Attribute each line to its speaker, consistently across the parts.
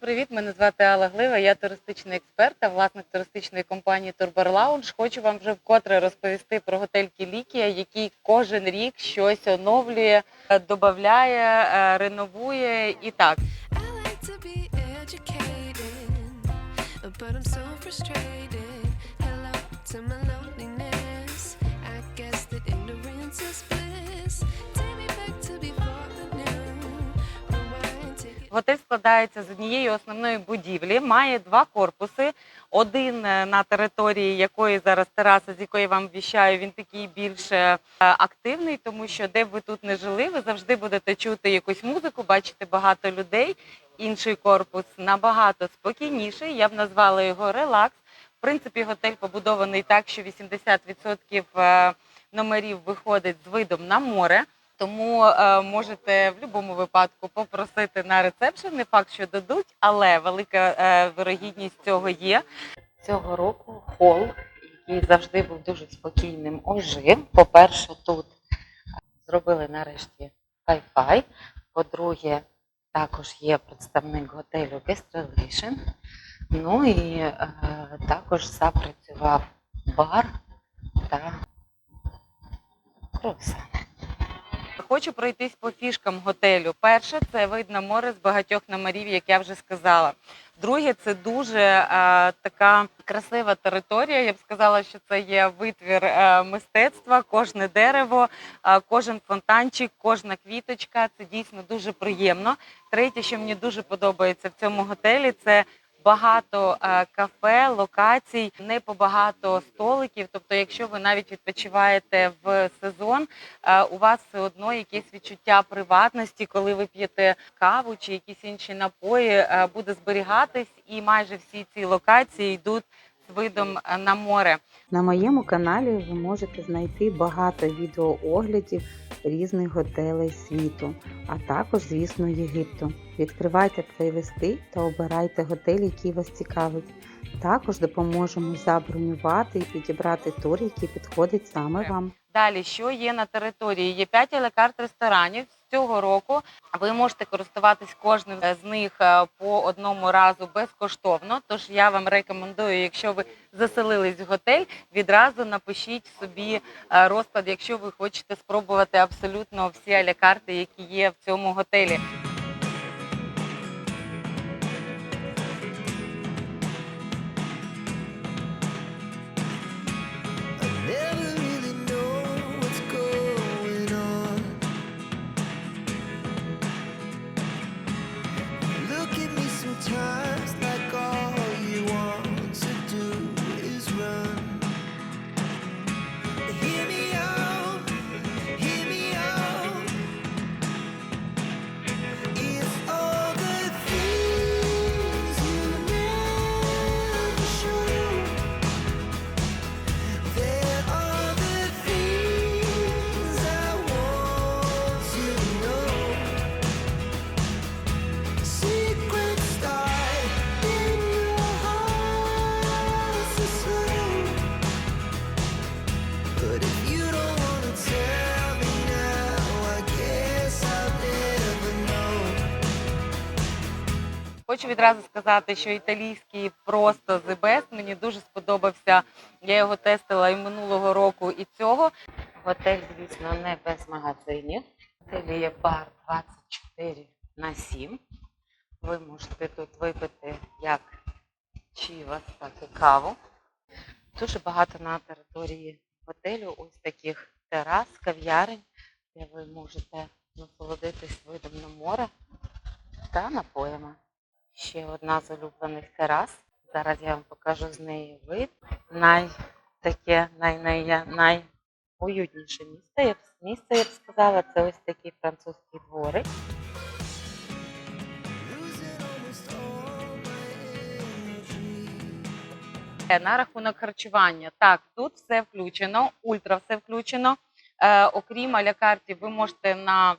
Speaker 1: привіт! Мене звати Алла Глива. Я туристичний експерт та власник туристичної компанії Turbar Lounge. Хочу вам вже вкотре розповісти про готель Кілікія, який кожен рік щось оновлює, е, додає, е, реновує і так.
Speaker 2: Hello to my loneliness. I guess that ignorance is
Speaker 1: Готель складається з однієї основної будівлі, має два корпуси. Один е, на території якої зараз тераса, з якої вам віщаю, він такий більш е, активний, тому що де б ви тут не жили, ви завжди будете чути якусь музику, бачити багато людей. Інший корпус набагато спокійніший. Я б назвала його релакс. В принципі, готель побудований так, що 80% е, номерів виходить з видом на море. Тому е, можете в будь-якому випадку попросити на рецепшн. Не факт, що дадуть, але велика е, вирогідність цього є. Цього року хол, який завжди був дуже спокійним, ожив. По-перше, тут зробили нарешті Wi-Fi. По-друге, також є представник готелю Guest Ну і е, також запрацював бар та круасани. Хочу пройтись по фішкам готелю. Перше це вид на море з багатьох номерів, як я вже сказала. Друге, це дуже е, така красива територія. Я б сказала, що це є витвір е, мистецтва, кожне дерево, е, кожен фонтанчик, кожна квіточка. Це дійсно дуже приємно. Третє, що мені дуже подобається в цьому готелі, це багато е, кафе, локацій, не побагато столиків. Тобто, якщо ви навіть відпочиваєте в сезон, е, у вас все одно якесь відчуття приватності, коли ви п'єте каву чи якісь інші напої, е, буде зберігатись, і майже всі ці локації йдуть видом е, на море.
Speaker 3: На моєму каналі ви можете знайти багато відеооглядів різних готелей світу, а також, звісно, Єгипту. Відкривайте плейлисти та обирайте готель, який вас цікавить. Також допоможемо забронювати і підібрати тур, який підходить саме вам.
Speaker 1: Далі, що є на території? Є 5 елекарт ресторанів. З цього року ви можете користуватись кожним з них е, по одному разу безкоштовно. Тож я вам рекомендую, якщо ви заселились в готель, відразу напишіть собі е, розклад, якщо ви хочете спробувати абсолютно всі алекарти, які є в цьому готелі. Хочу відразу сказати, що італійський просто the best. Мені дуже сподобався. Я його тестила і минулого року, і цього. Готель, звісно, не без магазинів. В готелі є бар 24 на 7. Ви можете тут випити як чівас, так і каву. Дуже багато на території готелю ось таких терас, кав'ярень, де ви можете насолодитись видом на море та напоями. Ще одна з улюблених терас. Зараз я вам покажу з неї вид. Най таке най, най, найуютніше місце, я б, місце, я б сказала, це ось такі французькі двори.
Speaker 4: Losing almost all my energy.
Speaker 1: Е, На рахунок харчування. Так, тут все включено, ультра все включено. Е, окрім алякартів, ви можете на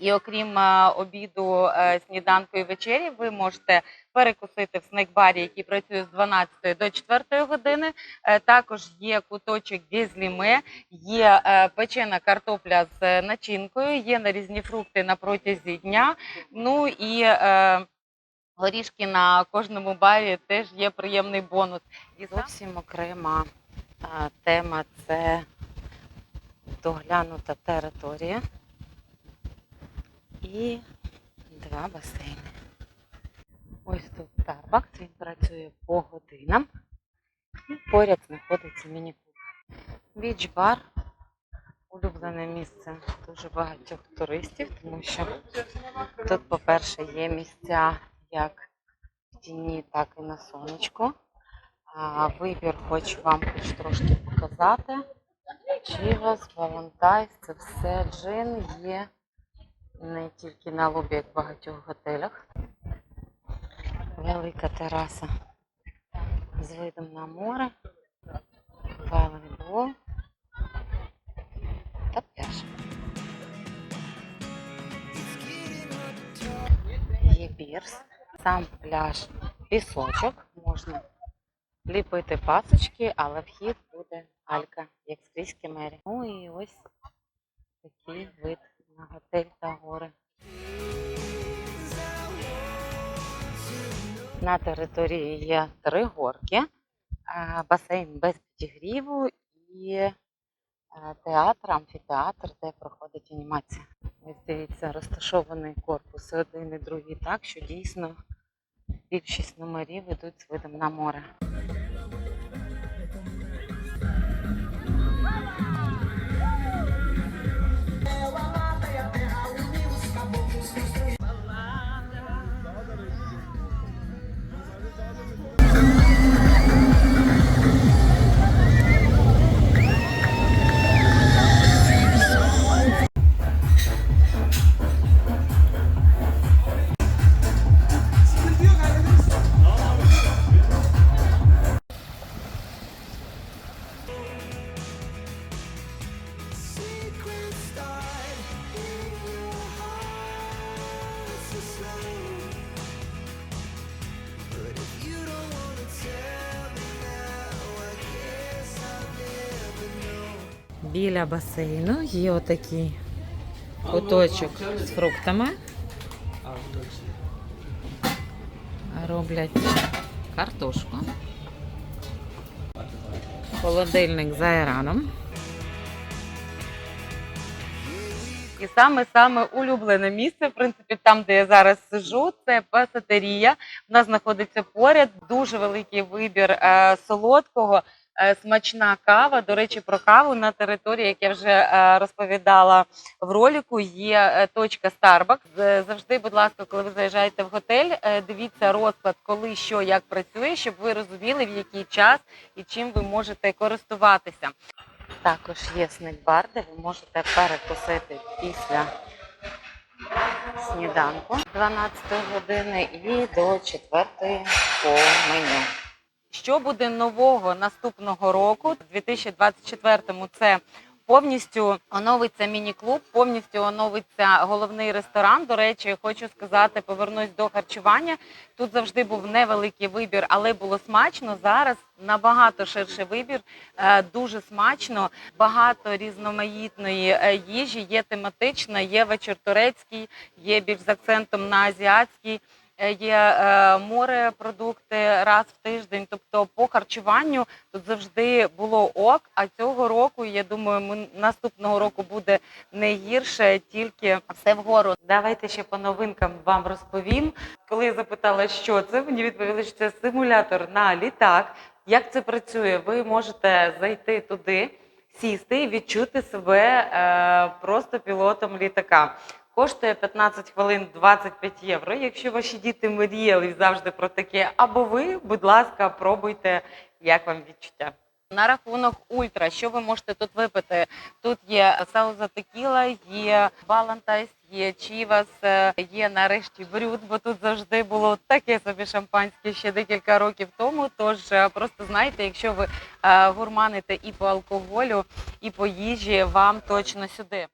Speaker 1: і окрім обіду, е, сніданку і вечері, ви можете перекусити в снек-барі, який працює з 12 до 4 години. Е, також є куточок дізліме, є е, печена картопля з начинкою, є нарізні фрукти на протязі дня. Ну і горішки на кожному барі теж є приємний бонус. І зовсім окрема тема це доглянута територія і два басейни. Ось тут Starbucks, він працює по годинам. І поряд знаходиться міні-клуб. Біч-бар улюблене місце дуже багатьох туристів, тому що тут, по-перше, є місця як в тіні, так і на сонечку. Вибір хочу вам хоч трошки показати. Чівас, Валентайс, це все джин є не тільки на лобі, як в багатьох готелях. Велика тераса з видом на море, волейбол та пляж. Є пірс, сам пляж, пісочок, можна ліпити пасочки, але вхід буде галька, як скрізь в Кемері. Ну і ось такий вид на готель та гори. На території є три горки, басейн без підігріву і е, театр, амфітеатр, де проходить анімація. Ось дивіться, розташований корпус один і другий так, що дійсно більшість номерів йдуть з видом на море. Біля басейну є отакий куточок з фруктами. Роблять картошку. Холодильник з аераном. І саме саме улюблене місце, в принципі, там, де я зараз сижу, це пасатерія. У нас знаходиться поряд дуже великий вибір е, солодкого, смачна кава. До речі, про каву на території, як я вже е, розповідала в ролику, є е, точка Starbucks. Завжди, будь ласка, коли ви заїжджаєте в готель, е, дивіться розклад, коли що як працює, щоб ви розуміли, в який час і чим ви можете користуватися. Також є снек-бар, де ви можете перекусити після сніданку 12 години і до 4 по меню. Що буде нового наступного року? У 2024-му це повністю оновиться міні-клуб, повністю оновиться головний ресторан. До речі, хочу сказати, повернусь до харчування. Тут завжди був невеликий вибір, але було смачно. Зараз набагато ширший вибір, е, дуже смачно, багато різноманітної е, їжі. Є тематична, є вечір турецький, є більш з акцентом на азіатський. Е, Є е, морепродукти раз в тиждень. Тобто по харчуванню тут завжди було ок. А цього року, я думаю, ми наступного року буде не гірше, тільки все вгору. Давайте ще по новинкам вам розповім. Коли я запитала, що це, мені відповіли, що це симулятор на літак. Як це працює? Ви можете зайти туди, сісти і відчути себе е, просто пілотом літака. Коштує 15 хвилин 25 євро. Якщо ваші діти мріяли завжди про таке, або ви, будь ласка, пробуйте, як вам відчуття. На рахунок ультра, що ви можете тут випити? Тут є сауза текіла, є балантайс, є чівас, е, є нарешті брюд, бо тут завжди було таке собі шампанське ще декілька років тому. Тож е, просто знайте, якщо ви е, гурманите і по алкоголю, і по їжі, вам точно сюди.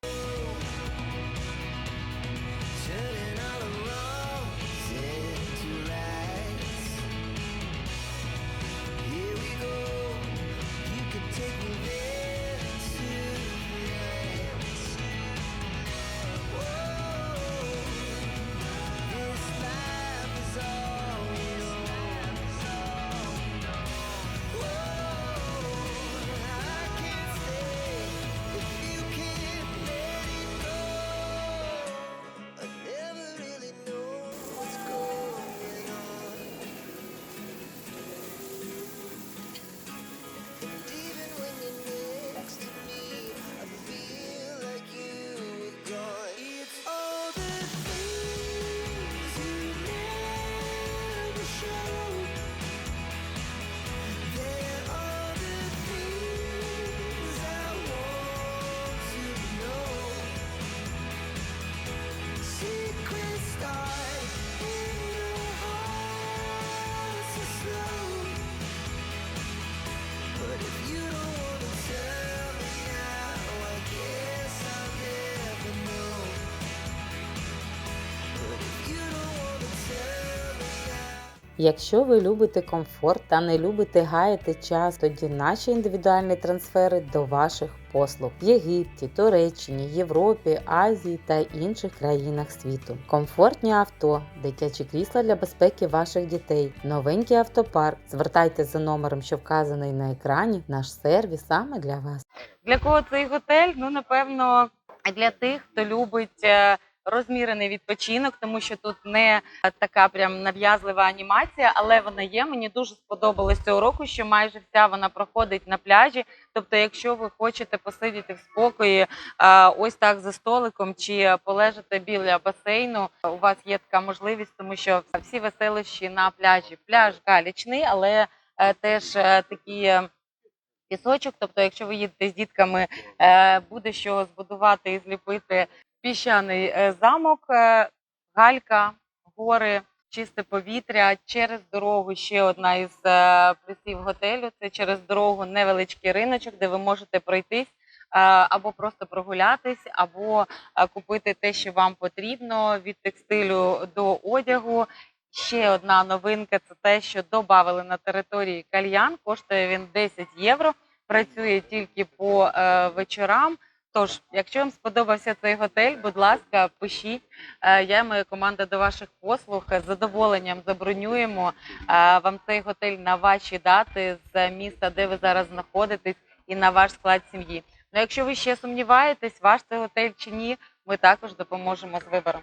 Speaker 3: Якщо ви любите комфорт та не любите гаяти час, тоді наші індивідуальні трансфери до ваших послуг в Єгипті, Туреччині, Європі, Азії та інших країнах світу. Комфортні авто, дитячі крісла для безпеки ваших дітей, новенький автопарк. Звертайтеся за номером, що вказаний на екрані. Наш сервіс саме для вас.
Speaker 1: Для кого цей готель? Ну, напевно, для тих, хто любить е, розмірений відпочинок, тому що тут не така прям нав'язлива анімація, але вона є. Мені дуже сподобалось цього року, що майже вся вона проходить на пляжі. Тобто, якщо ви хочете посидіти в спокої, е, ось так за столиком чи полежати біля басейну, у вас є така можливість, тому що всі веселищі на пляжі. Пляж галічний, але е, теж е, такі. Пісочок, тобто, якщо ви їдете з дітками, буде що збудувати і зліпити піщаний е, замок, е, галька, гори, чисте повітря. Через дорогу ще одна із е, плюсів готелю. Це через дорогу невеличкий риночок, де ви можете пройтись. Або просто прогулятись, або купити те, що вам потрібно від текстилю до одягу. Ще одна новинка це те, що додали на території кальян. Коштує він 10 євро. Працює тільки по вечорам. Тож, якщо вам сподобався цей готель, будь ласка, пишіть. Е, я і моя команда до ваших послуг з задоволенням забронюємо е, вам цей готель на ваші дати з міста, де ви зараз знаходитесь, і на ваш склад сім'ї. Ну, якщо ви ще сумніваєтесь, ваш це готель чи ні, ми також допоможемо з вибором.